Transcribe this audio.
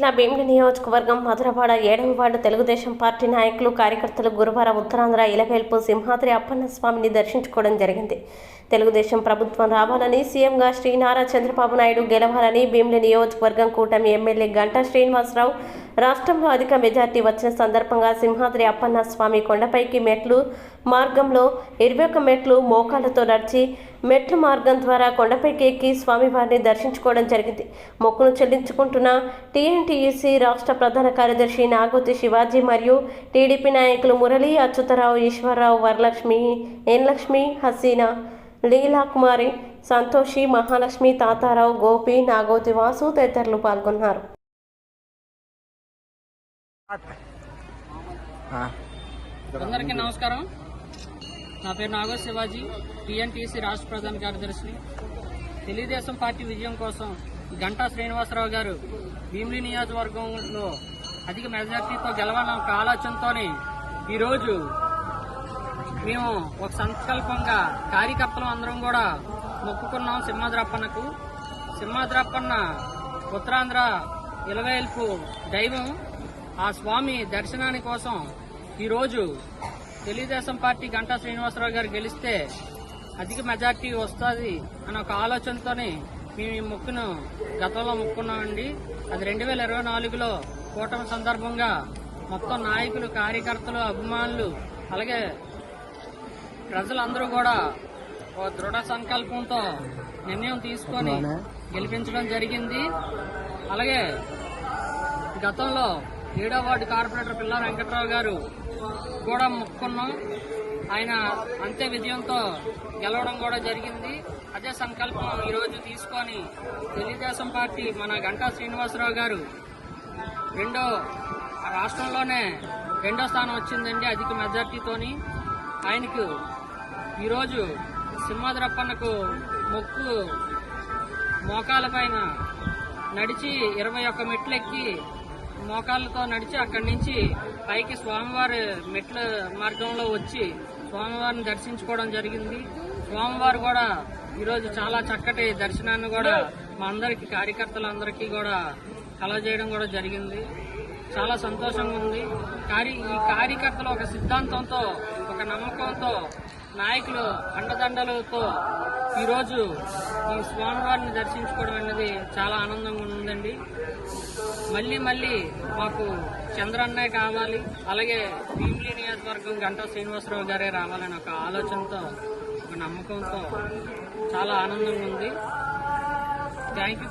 జిల్లా భీమిలి నియోజకవర్గం మధురవాడ ఏడవ వార్డు తెలుగుదేశం పార్టీ నాయకులు కార్యకర్తలు గురువారం ఉత్తరాంధ్ర ఇలవేల్పు సింహాద్రి అప్పన్న స్వామిని దర్శించుకోవడం జరిగింది. తెలుగుదేశం ప్రభుత్వం రావాలని సీఎంగా శ్రీ నారా చంద్రబాబు నాయుడు గెలవాలని భీమిలి నియోజకవర్గం కూటమి ఎమ్మెల్యే గంటా శ్రీనివాసరావు రాష్ట్రంలో అధిక మెజార్టీ వచ్చిన సందర్భంగా సింహాద్రి అప్పన్న స్వామి కొండపైకి మెట్లు మార్గంలో ఇరవై ఒక్క మెట్లు మోకాళ్ళతో నడిచి మెట్లు మార్గం ద్వారా కొండపైకి ఎక్కి స్వామివారిని దర్శించుకోవడం జరిగింది. మొక్కును చెల్లించుకుంటున్న టీఎన్టీయూసీ రాష్ట్ర ప్రధాన కార్యదర్శి నాగోతి శివాజీ మరియు టీడీపీ నాయకులు మురళి అచ్యుతరావు ఈశ్వరరావు వరలక్ష్మి ఎన్లక్ష్మి హసీనా లీలా కుమారి సంతోషి మహాలక్ష్మి తాతారావు గోపి నాగోతి వాసు తదితరులు పాల్గొన్నారు. అందరికీ నమస్కారం. నా పేరు నాగో శివాజీ టీఎన్టీసీ రాష్ట్ర ప్రధాన కార్యదర్శిని. తెలుగుదేశం పార్టీ విజయం కోసం గంటా శ్రీనివాసరావు గారు భీమిలి నియోజకవర్గంలో అధిక మెజార్టీతో గెలవాలన్న ఒక ఆలోచనతోనే ఈరోజు మేము ఒక సంకల్పంగా కార్యకర్తలు అందరం కూడా మొక్కుకున్నాం సింహాద్రప్పన్నకు. సింహాద్రప్పన్న ఉత్తరాంధ్ర ఇలవేల్పు దైవం. ఆ స్వామి దర్శనాని కోసం ఈరోజు తెలుగుదేశం పార్టీ గంటా శ్రీనివాసరావు గారు గెలిస్తే అధిక మెజార్టీ వస్తుంది అనే ఒక ఆలోచనతోనే మేము ఈ మొక్కును గతంలో మొక్కున్నామండి. అది రెండు వేల ఇరవై నాలుగులో కూటమి సందర్భంగా మొత్తం నాయకులు కార్యకర్తలు అభిమానులు అలాగే ప్రజలందరూ కూడా ఒక దృఢ సంకల్పంతో నిర్ణయం తీసుకొని గెలిపించడం జరిగింది. అలాగే గతంలో ఏడో వార్డు కార్పొరేటర్ పిల్ల వెంకట్రావు గారు కూడా మొక్కున్నాం ఆయన అంతే విజయంతో గెలవడం కూడా జరిగింది. అదే సంకల్పం ఈరోజు తీసుకొని తెలుగుదేశం పార్టీ మన గంటా శ్రీనివాసరావు గారు రెండో రాష్ట్రంలోనే రెండో స్థానం వచ్చిందండి అధిక మెజార్టీతోని. ఆయనకు ఈరోజు సింహాద్రప్పన్నకు మొక్కు మోకాల పైన నడిచి ఇరవై ఒక్క మెట్లు ఎక్కి మోకాళ్ళతో నడిచి అక్కడి నుంచి పైకి స్వామివారి మెట్ల మార్గంలో వచ్చి స్వామివారిని దర్శించుకోవడం జరిగింది. స్వామివారు కూడా ఈరోజు చాలా చక్కటి దర్శనాన్ని కూడా మా అందరికి కార్యకర్తలందరికీ కూడా కలజేయడం కూడా జరిగింది. చాలా సంతోషంగా ఉంది. కార్య ఈ కార్యకర్తలు ఒక సిద్ధాంతంతో ఒక నమ్మకంతో నాయకులు అండదండలతో ఈరోజు ఈ స్వామివారిని దర్శించుకోవడం అనేది చాలా ఆనందంగా ఉందండి. మళ్ళీ మళ్ళీ మాకు చంద్రన్నే కావాలి అలాగే భీమిలి నియోజకవర్గం గంటా శ్రీనివాసరావు గారే రావాలని ఒక ఆలోచనతో ఒక నమ్మకంతో చాలా ఆనందంగా ఉంది. Thank you